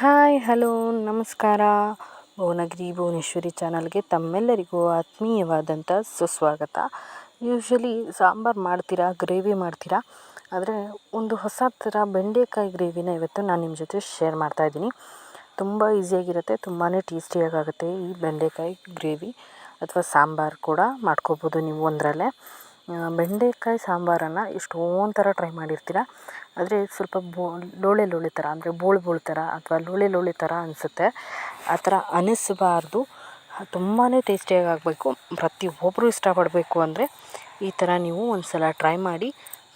Hi, hello, ನಮಸ್ಕಾರ. ಭುವನಗಿರಿ ಭುವನೇಶ್ವರಿ ಚಾನಲ್ಗೆ ತಮ್ಮೆಲ್ಲರಿಗೂ ಆತ್ಮೀಯವಾದಂಥ ಸುಸ್ವಾಗತ. ಯೂಶ್ವಲಿ ಸಾಂಬಾರು ಮಾಡ್ತೀರಾ, ಗ್ರೇವಿ ಮಾಡ್ತೀರಾ? ಆದರೆ ಒಂದು ಹೊಸ ಥರ ಬೆಂಡೆಕಾಯಿ ಗ್ರೇವಿನ ಇವತ್ತು ನಾನು ನಿಮ್ಮ ಜೊತೆ ಶೇರ್ ಮಾಡ್ತಾಯಿದ್ದೀನಿ ತುಂಬ ಈಸಿಯಾಗಿರುತ್ತೆ ತುಂಬಾ ಟೇಸ್ಟಿಯಾಗುತ್ತೆ ಈ ಬೆಂಡೆಕಾಯಿ ಗ್ರೇವಿ. ಅಥವಾ ಸಾಂಬಾರು ಕೂಡ ಮಾಡ್ಕೋಬೋದು ನೀವು ಒಂದರಲ್ಲೇ. ಬೆಂಡೆಕಾಯಿ ಸಾಂಬಾರನ್ನು ಎಷ್ಟೊಂದು ಥರ ಟ್ರೈ ಮಾಡಿರ್ತೀರ? ಆದರೆ ಸ್ವಲ್ಪ ಬೋ, ಲೋಳೆ ಲೋಳೆ ಥರ ಅಂದರೆ ಬೋಳು ಬೋಳು ಥರ ಅಥವಾ ಲೋಳೆ ಲೋಳೆ ಥರ ಅನಿಸುತ್ತೆ. ಆ ಥರ ಅನಿಸಬಾರ್ದು. ತುಂಬಾ ಟೇಸ್ಟಿಯಾಗಿ ಆಗಬೇಕು ಪ್ರತಿಯೊಬ್ಬರು ಇಷ್ಟಪಡಬೇಕು ಅಂದರೆ ಈ ಥರ ನೀವು ಒಂದು ಸಲ ಟ್ರೈ ಮಾಡಿ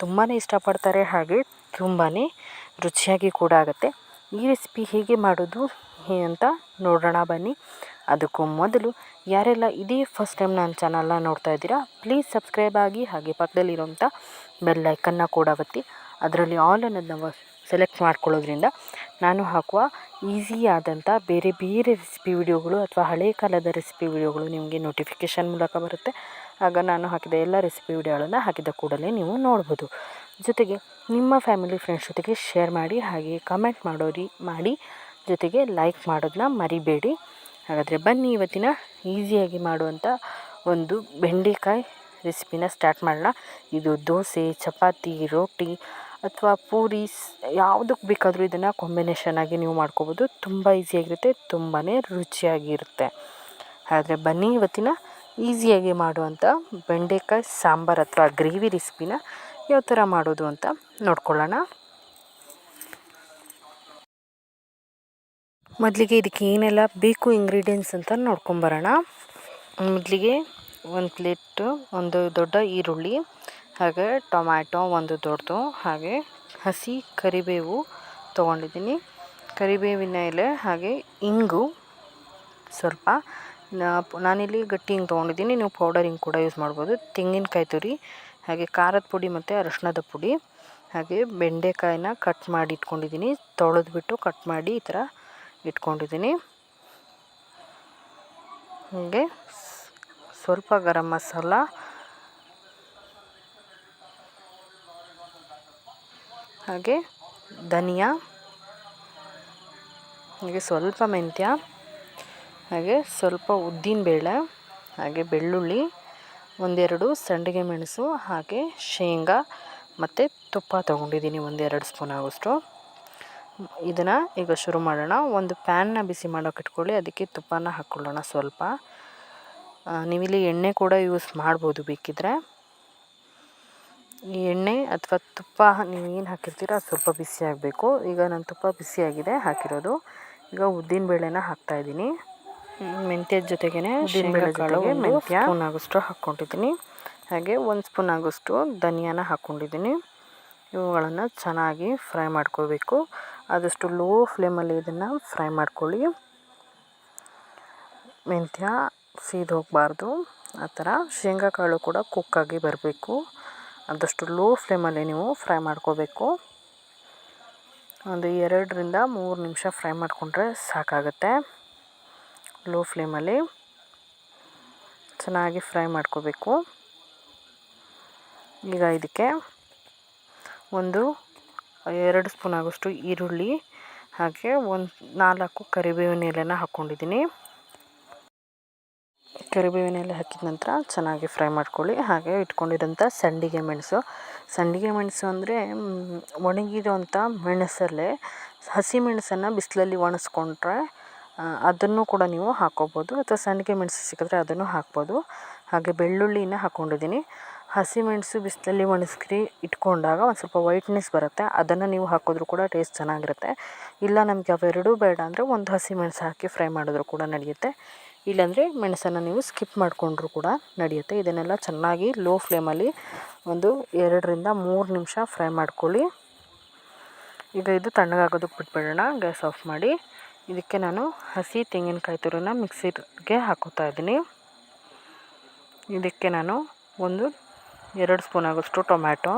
ತುಂಬಾ ಇಷ್ಟಪಡ್ತಾರೆ ಹಾಗೆ ತುಂಬಾ ರುಚಿಯಾಗಿ ಕೂಡ ಆಗುತ್ತೆ. ಈ ರೆಸಿಪಿ ಹೇಗೆ ಮಾಡೋದು ಅಂತ ನೋಡೋಣ ಬನ್ನಿ. ಅದಕ್ಕೂ ಮೊದಲು ಯಾರೆಲ್ಲ ಇದೇ ಫಸ್ಟ್ ಟೈಮ್ ನನ್ನ ಚಾನಲ್ನ ನೋಡ್ತಾ ಇದ್ದೀರಾ ಪ್ಲೀಸ್ ಸಬ್ಸ್ಕ್ರೈಬ್ ಆಗಿ ಹಾಗೆ ಪಕ್ಕದಲ್ಲಿರುವಂಥ ಬೆಲ್ ಐಕನ್ನ ಕೂಡ ಒತ್ತಿ. ಅದರಲ್ಲಿ ಆಲ್ ಅನ್ನೋದನ್ನ ಸೆಲೆಕ್ಟ್ ಮಾಡ್ಕೊಳ್ಳೋದ್ರಿಂದ ನಾನು ಹಾಕುವ ಈಸಿ ಆದಂಥ ಬೇರೆ ಬೇರೆ ರೆಸಿಪಿ ವಿಡಿಯೋಗಳು ಅಥವಾ ಹಳೆಯ ಕಾಲದ ರೆಸಿಪಿ ವಿಡಿಯೋಗಳು ನಿಮಗೆ ನೋಟಿಫಿಕೇಷನ್ ಮೂಲಕ ಬರುತ್ತೆ. ಆಗ ನಾನು ಹಾಕಿದ ಎಲ್ಲ ರೆಸಿಪಿ ವಿಡಿಯೋಗಳನ್ನು ಹಾಕಿದ ಕೂಡಲೇ ನೀವು ನೋಡ್ಬೋದು. ಜೊತೆಗೆ ನಿಮ್ಮ ಫ್ಯಾಮಿಲಿ ಫ್ರೆಂಡ್ಸ್ ಜೊತೆಗೆ ಶೇರ್ ಮಾಡಿ, ಹಾಗೆ ಕಮೆಂಟ್ ಮಾಡೋರಿ, ಮಾಡಿ, ಜೊತೆಗೆ ಲೈಕ್ ಮಾಡೋದನ್ನ ಮರಿಬೇಡಿ. ಹಾಗಾದರೆ ಬನ್ನಿ ಇವತ್ತಿನ ಈಸಿಯಾಗಿ ಮಾಡುವಂಥ ಒಂದು ಬೆಂಡೆಕಾಯಿ ರೆಸಿಪಿನ ಸ್ಟಾರ್ಟ್ ಮಾಡೋಣ. ಇದು ದೋಸೆ, ಚಪಾತಿ, ರೋಟಿ ಅಥವಾ ಪೂರಿ ಯಾವುದಕ್ಕೆ ಬೇಕಾದರೂ ಇದನ್ನು ಕಾಂಬಿನೇಷನ್ ಆಗಿ ನೀವು ಮಾಡ್ಕೋಬೋದು. ತುಂಬ ಈಸಿಯಾಗಿರುತ್ತೆ ತುಂಬಾ ರುಚಿಯಾಗಿರುತ್ತೆ. ಆದರೆ ಬನ್ನಿ ಇವತ್ತಿನ ಈಸಿಯಾಗಿ ಮಾಡುವಂಥ ಬೆಂಡೆಕಾಯಿ ಸಾಂಬಾರು ಅಥವಾ ಗ್ರೇವಿ ರೆಸಿಪಿನ ಯಾವ ಥರ ಮಾಡೋದು ಅಂತ ನೋಡ್ಕೊಳ್ಳೋಣ. ಮೊದಲಿಗೆ ಇದಕ್ಕೆ ಏನೆಲ್ಲ ಬೇಕು ಇಂಗ್ರೀಡಿಯೆಂಟ್ಸ್ ಅಂತ ನೋಡ್ಕೊಂಬರೋಣ. ಮೊದಲಿಗೆ ಒಂದು ಪ್ಲೇಟು ಒಂದು ದೊಡ್ಡ ಈರುಳ್ಳಿ, ಹಾಗೆ ಟೊಮ್ಯಾಟೊ ಒಂದು ದೊಡ್ಡದು, ಹಾಗೆ ಹಸಿ ಕರಿಬೇವು ತೊಗೊಂಡಿದ್ದೀನಿ. ಕರಿಬೇವಿನ ಎಲೆ, ಹಾಗೆ ಇಂಗು ಸ್ವಲ್ಪ. ನಾನಿಲ್ಲಿ ಗಟ್ಟಿ ಹಿಂಗೆ ತೊಗೊಂಡಿದ್ದೀನಿ, ನೀವು ಪೌಡರ್ ಹಿಂಗೆ ಕೂಡ ಯೂಸ್ ಮಾಡ್ಬೋದು. ತೆಂಗಿನಕಾಯಿ ತುರಿ, ಹಾಗೆ ಖಾರದ ಪುಡಿ ಮತ್ತು ಅರಶಿನದ ಪುಡಿ, ಹಾಗೆ ಬೆಂಡೆಕಾಯಿನ ಕಟ್ ಮಾಡಿ ಇಟ್ಕೊಂಡಿದ್ದೀನಿ. ತೊಳೆದ್ಬಿಟ್ಟು ಕಟ್ ಮಾಡಿ ಈ ಥರ ಇಟ್ಕೊಂಡಿದ್ದೀನಿ. ಹಾಗೆ ಸ್ವಲ್ಪ ಗರಂ ಮಸಾಲ. ಹಾಗೆ ಧನಿಯಾ. ಹಾಗೆ ಸ್ವಲ್ಪ ಮೆಂತ್ಯ. ಹಾಗೆ ಸ್ವಲ್ಪ ಉದ್ದಿನಬೇಳೆ ಹಾಗೆ ಬೆಳ್ಳುಳ್ಳಿ. ಒಂದೆರಡು ಸಂಡಿಗೆ ಮೆಣಸು. ಹಾಗೆ ಶೇಂಗಾ. ಮತ್ತು ತುಪ್ಪ ತೊಗೊಂಡಿದ್ದೀನಿ ಒಂದೆರಡು ಸ್ಪೂನ್ ಆಗೋಷ್ಟು. ಇದನ್ನು ಈಗ ಶುರು ಮಾಡೋಣ. ಒಂದು ಪ್ಯಾನ್ನ ಬಿಸಿ ಮಾಡೋಕೆ ಇಟ್ಕೊಳ್ಳಿ. ಅದಕ್ಕೆ ತುಪ್ಪನ ಹಾಕ್ಕೊಳ್ಳೋಣ ಸ್ವಲ್ಪ. ನೀವಿಲ್ಲಿ ಎಣ್ಣೆ ಕೂಡ ಯೂಸ್ ಮಾಡ್ಬೋದು ಬೇಕಿದ್ರೆ. ಈ ಎಣ್ಣೆ ಅಥವಾ ತುಪ್ಪ ನೀವು ಏನು ಹಾಕಿರ್ತೀರ ಅದು ಸ್ವಲ್ಪ ಬಿಸಿ ಆಗಬೇಕು. ಈಗ ನಾನು ತುಪ್ಪ ಬಿಸಿಯಾಗಿದೆ ಹಾಕಿರೋದು. ಈಗ ಉದ್ದಿನ ಬೇಳೆನ ಹಾಕ್ತಾಯಿದ್ದೀನಿ ಮೆಂತ್ಯದ ಜೊತೆಗೇ ಜೊತೆಗೆ ಮೆಂತ್ಯ. ಸ್ಪೂನ್ ಆಗೋಷ್ಟು ಹಾಕ್ಕೊಂಡಿದ್ದೀನಿ. ಹಾಗೆ ಒಂದು ಸ್ಪೂನ್ ಆಗೋಷ್ಟು ಧನಿಯಾನ ಹಾಕ್ಕೊಂಡಿದ್ದೀನಿ. ಇವುಗಳನ್ನು ಚೆನ್ನಾಗಿ ಫ್ರೈ ಮಾಡ್ಕೋಬೇಕು ಆದಷ್ಟು ಲೋ ಫ್ಲೇಮಲ್ಲಿ ಇದನ್ನು ಫ್ರೈ ಮಾಡ್ಕೊಳ್ಳಿ. ಮೆಂತ್ಯ ಸೀದು ಹೋಗಬಾರ್ದು. ಆ ಥರ ಶೇಂಗಾ ಕಾಳು ಕೂಡ ಕುಕ್ಕಾಗಿ ಬರಬೇಕು. ಆದಷ್ಟು ಲೋ ಫ್ಲೇಮಲ್ಲಿ ನೀವು ಫ್ರೈ ಮಾಡ್ಕೋಬೇಕು. ಒಂದು ಎರಡರಿಂದ ಮೂರು ನಿಮಿಷ ಫ್ರೈ ಮಾಡಿಕೊಂಡ್ರೆ ಸಾಕಾಗುತ್ತೆ. ಲೋ ಫ್ಲೇಮಲ್ಲಿ ಚೆನ್ನಾಗಿ ಫ್ರೈ ಮಾಡ್ಕೋಬೇಕು. ಈಗ ಇದಕ್ಕೆ ಒಂದು ಎರಡು ಸ್ಪೂನ್ ಆಗೋಷ್ಟು ಈರುಳ್ಳಿ, ಹಾಗೆ ಒಂದು ನಾಲ್ಕು ಕರಿಬೇವಿನ ಎಲೆನ ಹಾಕ್ಕೊಂಡಿದ್ದೀನಿ ಕರಿಬೇವಿನ ಎಲೆ ಹಾಕಿದ ನಂತರ ಚೆನ್ನಾಗಿ ಫ್ರೈ ಮಾಡ್ಕೊಳ್ಳಿ. ಹಾಗೆ ಇಟ್ಕೊಂಡಿರೋಂಥ ಸಂಡಿಗೆ ಮೆಣಸು. ಸಂಡಿಗೆ ಮೆಣಸು ಅಂದರೆ ಒಣಗಿರೋಂಥ ಮೆಣಸಲ್ಲೇ ಹಸಿ ಮೆಣಸನ್ನು ಬಿಸಿಲಲ್ಲಿ ಒಣಸ್ಕೊಂಡ್ರೆ ಅದನ್ನು ಕೂಡ ನೀವು ಹಾಕ್ಕೋಬೋದು. ಅಥವಾ ಸಂಡಿಗೆ ಮೆಣಸು ಸಿಕ್ಕಿದ್ರೆ ಅದನ್ನು ಹಾಕ್ಬೋದು. ಹಾಗೆ ಬೆಳ್ಳುಳ್ಳಿನ ಹಾಕ್ಕೊಂಡಿದ್ದೀನಿ ಹಸಿಮೆಣಸು ಬಿಸಿಲಲ್ಲಿ ಒಣಗಿಸ್ರಿ ಇಟ್ಕೊಂಡಾಗ ಒಂದು ಸ್ವಲ್ಪ ವೈಟ್ನೆಸ್ ಬರುತ್ತೆ. ಅದನ್ನು ನೀವು ಹಾಕಿದ್ರೂ ಕೂಡ ಟೇಸ್ಟ್ ಚೆನ್ನಾಗಿರುತ್ತೆ. ಇಲ್ಲ ನಮಗೆ ಅವೆರಡೂ ಬೇಡ ಅಂದರೆ ಒಂದು ಹಸಿಮೆಣಸು ಹಾಕಿ ಫ್ರೈ ಮಾಡಿದ್ರು ಕೂಡ ನಡೆಯುತ್ತೆ. ಇಲ್ಲಾಂದರೆ ಮೆಣಸನ್ನು ನೀವು ಸ್ಕಿಪ್ ಮಾಡಿಕೊಂಡ್ರೂ ಕೂಡ ನಡೆಯುತ್ತೆ. ಇದನ್ನೆಲ್ಲ ಚೆನ್ನಾಗಿ ಲೋ ಫ್ಲೇಮಲ್ಲಿ ಒಂದು ಎರಡರಿಂದ ಮೂರು ನಿಮಿಷ ಫ್ರೈ ಮಾಡ್ಕೊಳ್ಳಿ. ಈಗ ಇದು ತಣ್ಣಗಾಗೋದಕ್ಕೆ ಬಿಟ್ಬಿಡೋಣ. ಗ್ಯಾಸ್ ಆಫ್ ಮಾಡಿ. ಇದಕ್ಕೆ ನಾನು ಹಸಿ ತೆಂಗಿನಕಾಯಿ ತುರಿನ ಮಿಕ್ಸಿಗೆ ಹಾಕೋತಾ ಇದ್ದೀನಿ. ಇದಕ್ಕೆ ನಾನು ಒಂದು ಎರಡು ಸ್ಪೂನ್ ಆಗೋಷ್ಟು ಟೊಮ್ಯಾಟೊ.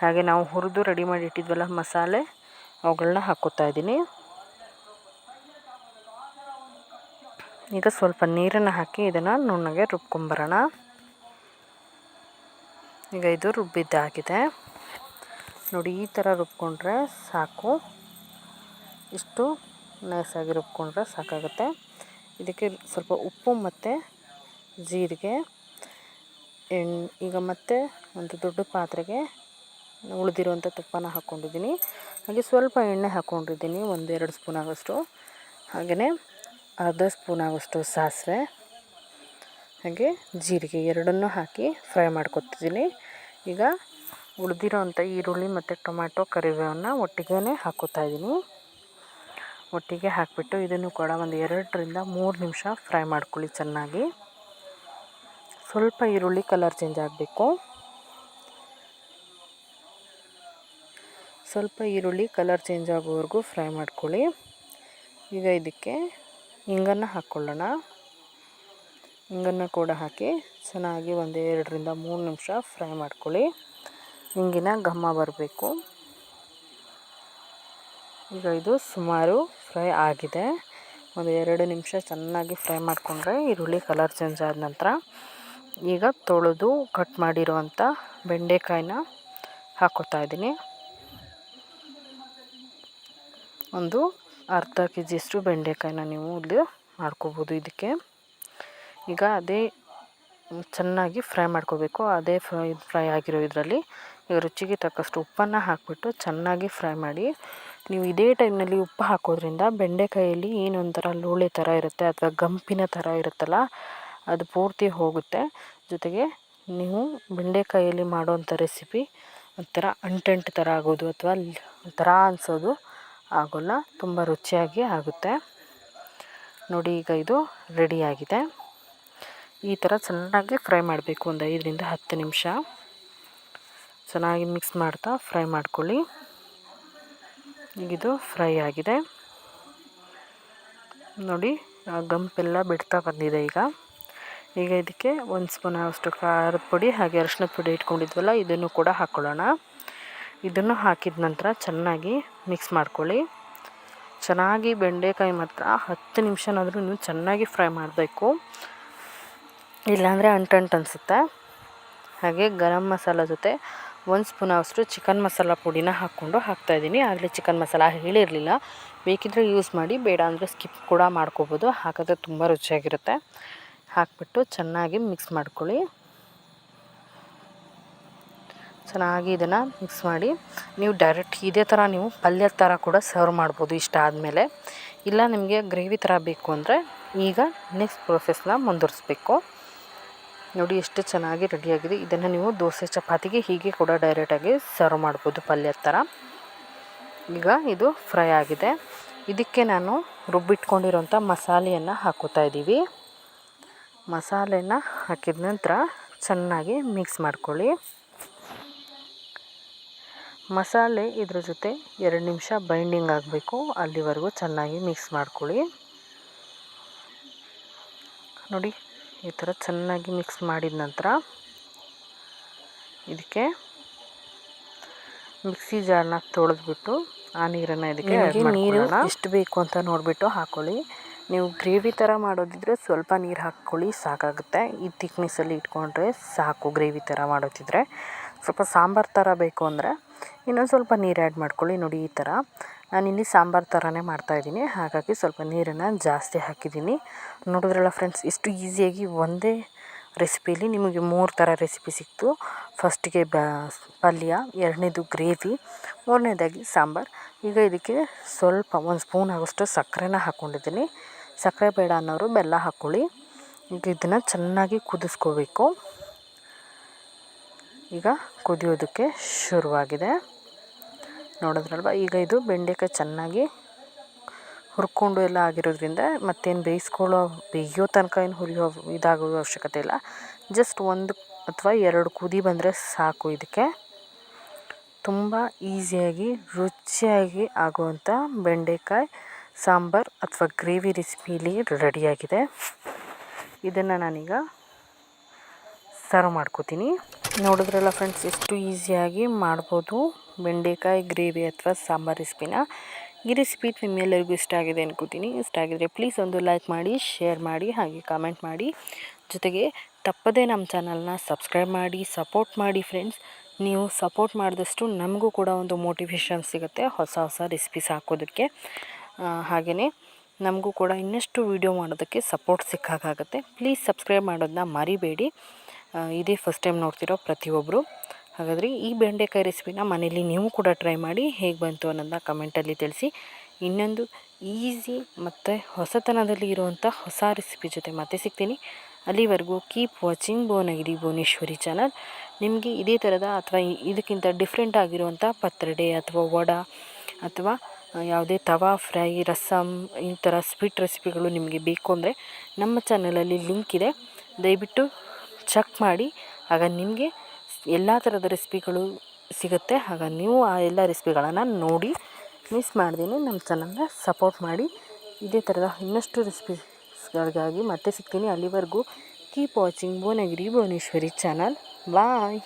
ಹಾಗೆ ನಾವು ಹುರಿದು ರೆಡಿ ಮಾಡಿ ಇಟ್ಟಿದ್ವಲ್ಲ ಮಸಾಲೆ ಅವುಗಳನ್ನ ಹಾಕೋತಾ ಇದ್ದೀನಿ. ಈಗ ಸ್ವಲ್ಪ ನೀರನ್ನು ಹಾಕಿ ಇದನ್ನು ನುಣ್ಣಗೆ ರುಬ್ಕೊಂಬರೋಣ. ಈಗ ಇದು ರುಬ್ಬಿದ್ದಾಗಿದೆ. ನೋಡಿ, ಈ ಥರ ರುಬ್ಕೊಂಡ್ರೆ ಸಾಕು. ಇಷ್ಟು ನೈಸಾಗಿ ರುಬ್ಕೊಂಡ್ರೆ ಸಾಕಾಗುತ್ತೆ. ಇದಕ್ಕೆ ಸ್ವಲ್ಪ ಉಪ್ಪು ಮತ್ತು ಜೀರಿಗೆ. ಎಣ್ಣೆ ಈಗ ಮತ್ತೆ ಒಂದು ದೊಡ್ಡ ಪಾತ್ರೆಗೆ ಉಳಿದಿರುವಂಥ ತುಪ್ಪನ ಹಾಕ್ಕೊಂಡಿದ್ದೀನಿ. ಹಾಗೆ ಸ್ವಲ್ಪ ಎಣ್ಣೆ ಹಾಕ್ಕೊಂಡಿದ್ದೀನಿ, ಒಂದು ಎರಡು ಸ್ಪೂನ್ ಆಗೋಷ್ಟು ಹಾಗೆಯೇ ಅರ್ಧ ಸ್ಪೂನ್ ಆಗೋಷ್ಟು ಸಾಸಿವೆ, ಹಾಗೆ ಜೀರಿಗೆ ಎರಡನ್ನೂ ಹಾಕಿ ಫ್ರೈ ಮಾಡ್ಕೊತಿದ್ದೀನಿ. ಈಗ ಉಳಿದಿರೋ ಅಂಥ ಈರುಳ್ಳಿ ಮತ್ತು ಟೊಮ್ಯಾಟೊ ಕರಿಬೇವನ್ನು ಒಟ್ಟಿಗೆ ಹಾಕೋತಾ ಇದ್ದೀನಿ. ಒಟ್ಟಿಗೆ ಹಾಕಿಬಿಟ್ಟು ಇದನ್ನು ಕೂಡ ಒಂದು ಎರಡರಿಂದ ಮೂರು ನಿಮಿಷ ಫ್ರೈ ಮಾಡ್ಕೊಳ್ಳಿ ಚೆನ್ನಾಗಿ. ಸ್ವಲ್ಪ ಈರುಳ್ಳಿ ಕಲರ್ ಚೇಂಜ್ ಆಗಬೇಕು. ಸ್ವಲ್ಪ ಈರುಳ್ಳಿ ಕಲರ್ ಚೇಂಜ್ ಆಗೋವರೆಗೂ ಫ್ರೈ ಮಾಡ್ಕೊಳ್ಳಿ. ಈಗ ಇದಕ್ಕೆ ಹಿಂಗನ್ನು ಹಾಕ್ಕೊಳ್ಳೋಣ. ಹಿಂಗನ್ನು ಕೂಡ ಹಾಕಿ ಚೆನ್ನಾಗಿ ಒಂದು ಎರಡರಿಂದ ಮೂರು ನಿಮಿಷ ಫ್ರೈ ಮಾಡ್ಕೊಳ್ಳಿ. ಹಿಂಗಿನ ಘಮ ಬರಬೇಕು. ಈಗ ಇದು ಸುಮಾರು ಫ್ರೈ ಆಗಿದೆ. ಒಂದು ಎರಡು ನಿಮಿಷ ಚೆನ್ನಾಗಿ ಫ್ರೈ ಮಾಡಿಕೊಂಡ್ರೆ ಈರುಳ್ಳಿ ಕಲರ್ ಚೇಂಜ್ ಆದ ನಂತರ ಈಗ ತೊಳೆದು ಕಟ್ ಮಾಡಿರುವಂಥ ಬೆಂಡೆಕಾಯಿನ ಹಾಕೋತಾ ಇದ್ದೀನಿ. ಒಂದು ಅರ್ಧ ಕೆ ಜಿಯಷ್ಟು ಬೆಂಡೆಕಾಯಿನ ನೀವು ಇಲ್ಲಿ ಮಾಡ್ಕೋಬೋದು ಇದಕ್ಕೆ. ಈಗ ಅದೇ ಚೆನ್ನಾಗಿ ಫ್ರೈ ಮಾಡ್ಕೋಬೇಕು. ಅದೇ ಫ್ರೈ ಫ್ರೈ ಆಗಿರೋ ಇದರಲ್ಲಿ ಈಗ ರುಚಿಗೆ ತಕ್ಕಷ್ಟು ಉಪ್ಪನ್ನು ಹಾಕಿಬಿಟ್ಟು ಚೆನ್ನಾಗಿ ಫ್ರೈ ಮಾಡಿ ನೀವು ಇದೇ ಟೈಮ್ನಲ್ಲಿ ಉಪ್ಪು ಹಾಕೋದ್ರಿಂದ ಬೆಂಡೆಕಾಯಲ್ಲಿ ಏನೊಂಥರ ಲೋಳೆ ಥರ ಇರುತ್ತೆ ಅಥವಾ ಗಂಪಿನ ಥರ ಇರುತ್ತಲ್ಲ ಅದು ಪೂರ್ತಿ ಹೋಗುತ್ತೆ. ಜೊತೆಗೆ ನೀವು ಬೆಂಡೆಕಾಯಲ್ಲಿ ಮಾಡುವಂಥ ರೆಸಿಪಿ ಒಂಥರ ಅಂಟಂಟು ಥರ ಆಗೋದು ಅಥವಾ ಒಂಥರ ಅನಿಸೋದು ಆಗೋಲ್ಲ. ತುಂಬ ರುಚಿಯಾಗಿ ಆಗುತ್ತೆ. ನೋಡಿ ಈಗ ಇದು ರೆಡಿಯಾಗಿದೆ ಈ ಥರ ಚೆನ್ನಾಗಿ ಫ್ರೈ ಮಾಡಬೇಕು ಒಂದು ಐದರಿಂದ ಹತ್ತು ನಿಮಿಷ. ಚೆನ್ನಾಗಿ ಮಿಕ್ಸ್ ಮಾಡ್ತಾ ಫ್ರೈ ಮಾಡ್ಕೊಳ್ಳಿ. ಈಗಿದು ಫ್ರೈ ಆಗಿದೆ. ನೋಡಿ ಗಂಪೆಲ್ಲ ಬಿಡ್ತಾ ಬಂದಿದೆ ಈಗ. ಈಗ ಇದಕ್ಕೆ ಒಂದು ಸ್ಪೂನ್ ಅಷ್ಟು ಖಾರದ ಪುಡಿ ಹಾಗೆ ಅರಿಶಿನದ ಪುಡಿ ಇಟ್ಕೊಂಡಿದ್ವಲ್ಲ, ಇದನ್ನು ಕೂಡ ಹಾಕ್ಕೊಳ್ಳೋಣ ಇದನ್ನು ಹಾಕಿದ ನಂತರ ಚೆನ್ನಾಗಿ ಮಿಕ್ಸ್ ಮಾಡ್ಕೊಳ್ಳಿ. ಚೆನ್ನಾಗಿ ಬೆಂಡೆಕಾಯಿ ಮಾತ್ರ ಹತ್ತು ನಿಮಿಷನಾದರೂ ನೀವು ಚೆನ್ನಾಗಿ ಫ್ರೈ ಮಾಡಬೇಕು. ಇಲ್ಲಾಂದರೆ ಅಂಟಂಟು ಅನಿಸುತ್ತೆ. ಹಾಗೆ ಗರಂ ಮಸಾಲ ಜೊತೆ ಒಂದು ಸ್ಪೂನ್ ಅಷ್ಟು ಚಿಕನ್ ಮಸಾಲ ಪುಡಿನ ಹಾಕ್ಕೊಂಡು ಹಾಕ್ತಾಯಿದ್ದೀನಿ ಆಗಲೇ ಚಿಕನ್ ಮಸಾಲ ಹೇಳಿರಲಿಲ್ಲ. ಬೇಕಿದ್ದರೆ ಯೂಸ್ ಮಾಡಿ, ಬೇಡ ಅಂದರೆ ಸ್ಕಿಪ್ ಕೂಡ ಮಾಡ್ಕೋಬೋದು. ಹಾಕಿದ್ರೆ ತುಂಬ ರುಚಿಯಾಗಿರುತ್ತೆ. ಹಾಕಿಬಿಟ್ಟು ಚೆನ್ನಾಗಿ ಮಿಕ್ಸ್ ಮಾಡ್ಕೊಳ್ಳಿ. ಚೆನ್ನಾಗಿ ಇದನ್ನು ಮಿಕ್ಸ್ ಮಾಡಿ. ನೀವು ಡೈರೆಕ್ಟ್ ಇದೇ ಥರ ನೀವು ಪಲ್ಯದ ಥರ ಕೂಡ ಸರ್ವ್ ಮಾಡ್ಬೋದು ಇಷ್ಟ ಆದಮೇಲೆ. ಇಲ್ಲ ನಿಮಗೆ ಗ್ರೇವಿ ಥರ ಬೇಕು ಅಂದರೆ ಈಗ ನೆಕ್ಸ್ಟ್ ಪ್ರೊಸೆಸ್ನ ಮುಂದುವರಿಸ್ಬೇಕು. ನೋಡಿ ಎಷ್ಟು ಚೆನ್ನಾಗಿ ರೆಡಿಯಾಗಿದೆ ಇದನ್ನು ನೀವು ದೋಸೆ, ಚಪಾತಿಗೆ ಹೀಗೆ ಕೂಡ ಡೈರೆಕ್ಟಾಗಿ ಸರ್ವ್ ಮಾಡ್ಬೋದು ಪಲ್ಯ ಥರ ಈಗ ಇದು ಫ್ರೈ ಆಗಿದೆ. ಇದಕ್ಕೆ ನಾನು ರುಬ್ಬಿಟ್ಕೊಂಡಿರೋಂಥ ಮಸಾಲೆಯನ್ನು ಹಾಕೋತಾ ಇದ್ದೀವಿ. ಮಸಾಲೆನ ಹಾಕಿದ ನಂತರ ಚೆನ್ನಾಗಿ ಮಿಕ್ಸ್ ಮಾಡ್ಕೊಳ್ಳಿ. ಮಸಾಲೆ ಇದ್ರ ಜೊತೆ ಎರಡು ನಿಮಿಷ ಬೈಂಡಿಂಗ್ ಆಗಬೇಕು. ಅಲ್ಲಿವರೆಗೂ ಚೆನ್ನಾಗಿ ಮಿಕ್ಸ್ ಮಾಡ್ಕೊಳ್ಳಿ. ನೋಡಿ ಈ ಥರ ಚೆನ್ನಾಗಿ ಮಿಕ್ಸ್ ಮಾಡಿದ ನಂತರ ಇದಕ್ಕೆ ಮಿಕ್ಸಿ ಜಾರ್ನ ತೊಳೆದ್ಬಿಟ್ಟು ಆ ನೀರನ್ನು ಇದಕ್ಕೆ ನೀರು ಎಷ್ಟು ಬೇಕು ಅಂತ ನೋಡಿಬಿಟ್ಟು ಹಾಕ್ಕೊಳ್ಳಿ ನೀವು ಗ್ರೇವಿ ಥರ ಮಾಡೋದಿದ್ರೆ ಸ್ವಲ್ಪ ನೀರು ಹಾಕ್ಕೊಳ್ಳಿ, ಸಾಕಾಗುತ್ತೆ. ಈ ತಿಕ್ನೆಸ್ಸಲ್ಲಿ ಇಟ್ಕೊಂಡ್ರೆ ಸಾಕು ಗ್ರೇವಿ ಥರ ಮಾಡೋದಿದ್ರೆ. ಸ್ವಲ್ಪ ಸಾಂಬಾರು ಥರ ಬೇಕು ಅಂದರೆ ಇನ್ನೊಂದು ಸ್ವಲ್ಪ ನೀರು ಆ್ಯಡ್ ಮಾಡ್ಕೊಳ್ಳಿ ನೋಡಿ ಈ ಥರ. ನಾನಿಲ್ಲಿ ಸಾಂಬಾರು ಥರನೇ ಮಾಡ್ತಾಯಿದ್ದೀನಿ ಹಾಗಾಗಿ ಸ್ವಲ್ಪ ನೀರನ್ನು ಜಾಸ್ತಿ ಹಾಕಿದ್ದೀನಿ. ನೋಡಿದ್ರಲ್ಲ ಫ್ರೆಂಡ್ಸ್ ಇಷ್ಟು ಈಸಿಯಾಗಿ ಒಂದೇ ರೆಸಿಪಿಲಿ ನಿಮಗೆ ಮೂರು ಥರ ರೆಸಿಪಿ ಸಿಕ್ತು. ಫಸ್ಟಿಗೆ ಬ, ಪಲ್ಯ, ಎರಡನೇದು ಗ್ರೇವಿ, ಮೂರನೇದಾಗಿ ಸಾಂಬಾರು. ಈಗ ಇದಕ್ಕೆ ಸ್ವಲ್ಪ ಒಂದು ಸ್ಪೂನ್ ಆಗೋಷ್ಟು ಸಕ್ಕರೆನ ಹಾಕ್ಕೊಂಡಿದ್ದೀನಿ ಸಕ್ಕರೆ ಬೇಡ ಅನ್ನೋರು ಬೆಲ್ಲ ಹಾಕ್ಕೊಳ್ಳಿ ಈಗ ಇದನ್ನು ಚೆನ್ನಾಗಿ ಕುದಿಸ್ಕೋಬೇಕು. ಈಗ ಕುದಿಯೋದಕ್ಕೆ ಶುರುವಾಗಿದೆ. ನೋಡಿದ್ರಲ್ವ? ಈಗ ಇದು ಬೆಂಡೆಕಾಯಿ ಚೆನ್ನಾಗಿ ಹುರ್ಕೊಂಡು ಎಲ್ಲ ಆಗಿರೋದ್ರಿಂದ ಮತ್ತೇನು ಬೇಯಿಸ್ಕೊಳ್ಳೋ ಬೇಯೋ ತನಕ ಏನು ಹುರಿಯೋ ಇದಾಗೋ ಅವಶ್ಯಕತೆ ಇಲ್ಲ. ಜಸ್ಟ್ ಒಂದು ಅಥವಾ ಎರಡು ಕುದಿ ಬಂದರೆ ಸಾಕು ಇದಕ್ಕೆ. ತುಂಬ ಈಸಿಯಾಗಿ, ರುಚಿಯಾಗಿ ಆಗುವಂಥ ಬೆಂಡೆಕಾಯಿ ಸಾಂಬಾರು ಅಥವಾ ಗ್ರೇವಿ ರೆಸಿಪಿಲಿ ರೆಡಿಯಾಗಿದೆ. ಇದನ್ನು ನಾನೀಗ ಸರ್ವ್ ಮಾಡ್ಕೋತೀನಿ. ನೋಡಿದ್ರಲ್ಲ ಫ್ರೆಂಡ್ಸ್, ಎಷ್ಟು ಈಸಿಯಾಗಿ ಮಾಡ್ಬೋದು ಬೆಂಡೆಕಾಯಿ ಗ್ರೇವಿ ಅಥವಾ ಸಾಂಬಾರು ರೆಸಿಪಿನ. ಈ ರೆಸಿಪಿ ನಿಮ್ಮೆಲ್ಲರಿಗೂ ಇಷ್ಟ ಆಗಿದೆ ಅನ್ಕೋತೀನಿ. ಇಷ್ಟ ಆಗಿದ್ರೆ ಪ್ಲೀಸ್ ಒಂದು ಲೈಕ್ ಮಾಡಿ, ಶೇರ್ ಮಾಡಿ, ಹಾಗೆ ಕಾಮೆಂಟ್ ಮಾಡಿ. ಜೊತೆಗೆ ತಪ್ಪದೇ ನಮ್ಮ ಚಾನಲ್ನ ಸಬ್ಸ್ಕ್ರೈಬ್ ಮಾಡಿ, ಸಪೋರ್ಟ್ ಮಾಡಿ ಫ್ರೆಂಡ್ಸ್. ನೀವು ಸಪೋರ್ಟ್ ಮಾಡಿದಷ್ಟು ನಮಗೂ ಕೂಡ ಒಂದು ಮೋಟಿವೇಶನ್ ಸಿಗುತ್ತೆ ಹೊಸ ಹೊಸ ರೆಸಿಪೀಸ್ ಹಾಕೋದಕ್ಕೆ. ಹಾಗೆಯೇ ನಮಗೂ ಕೂಡ ಇನ್ನಷ್ಟು ವೀಡಿಯೋ ಮಾಡೋದಕ್ಕೆ ಸಪೋರ್ಟ್ ಸಿಕ್ಕಾಗುತ್ತೆ ಪ್ಲೀಸ್ ಸಬ್ಸ್ಕ್ರೈಬ್ ಮಾಡೋದನ್ನ ಮರಿಬೇಡಿ. ಇದೇ ಫಸ್ಟ್ ಟೈಮ್ ನೋಡ್ತಿರೋ ಪ್ರತಿಯೊಬ್ಬರು ಹಾಗಾದರೆ ಈ ಬೆಂಡೆಕಾಯಿ ರೆಸಿಪಿನ ಮನೆಯಲ್ಲಿ ನೀವು ಕೂಡ ಟ್ರೈ ಮಾಡಿ ಹೇಗೆ ಬಂತು ಅನ್ನೋದನ್ನ ಕಮೆಂಟಲ್ಲಿ ತಿಳಿಸಿ. ಇನ್ನೊಂದು ಈಸಿ ಮತ್ತು ಹೊಸತನದಲ್ಲಿ ಇರುವಂಥ ಹೊಸ ರೆಸಿಪಿ ಜೊತೆ ಮತ್ತೆ ಸಿಗ್ತೀನಿ. ಅಲ್ಲಿವರೆಗೂ keep watching Bhuvanagiri Bhuvaneshwari channel ನಿಮಗೆ ಇದೇ ಥರದ ಅಥವಾ ಇದಕ್ಕಿಂತ ಡಿಫ್ರೆಂಟ್ ಆಗಿರುವಂಥ ಪತ್ರಡೆ ಅಥವಾ ವಡ ಅಥವಾ ಯಾವುದೇ ತವಾ, ಫ್ರೈ ರಸಮ್ ಈ ಥರ ಸ್ವೀಟ್ ರೆಸಿಪಿಗಳು ನಿಮಗೆ ಬೇಕು ಅಂದರೆ ನಮ್ಮ ಚಾನಲಲ್ಲಿ ಲಿಂಕ್ ಇದೆ. ದಯವಿಟ್ಟು ಚೆಕ್ ಮಾಡಿ. ಆಗ ನಿಮಗೆ ಎಲ್ಲ ಥರದ ರೆಸಿಪಿಗಳು ಸಿಗುತ್ತೆ. ಆಗ ನೀವು ಆ ಎಲ್ಲ ರೆಸಿಪಿಗಳನ್ನು ನೋಡಿ, ಮಿಸ್ ಮಾಡ್ದೇನೆ ನಮ್ಮ ಚಾನಲ್ನ ಸಪೋರ್ಟ್ ಮಾಡಿ. ಇದೇ ಥರದ ಇನ್ನಷ್ಟು ರೆಸಿಪೀಸ್ಗಳಿಗಾಗಿ ಮತ್ತೆ ಸಿಗ್ತೀನಿ ಅಲ್ಲಿವರೆಗೂ. Keep watching Bhuvanagiri Bhuvaneshwari channel. Bye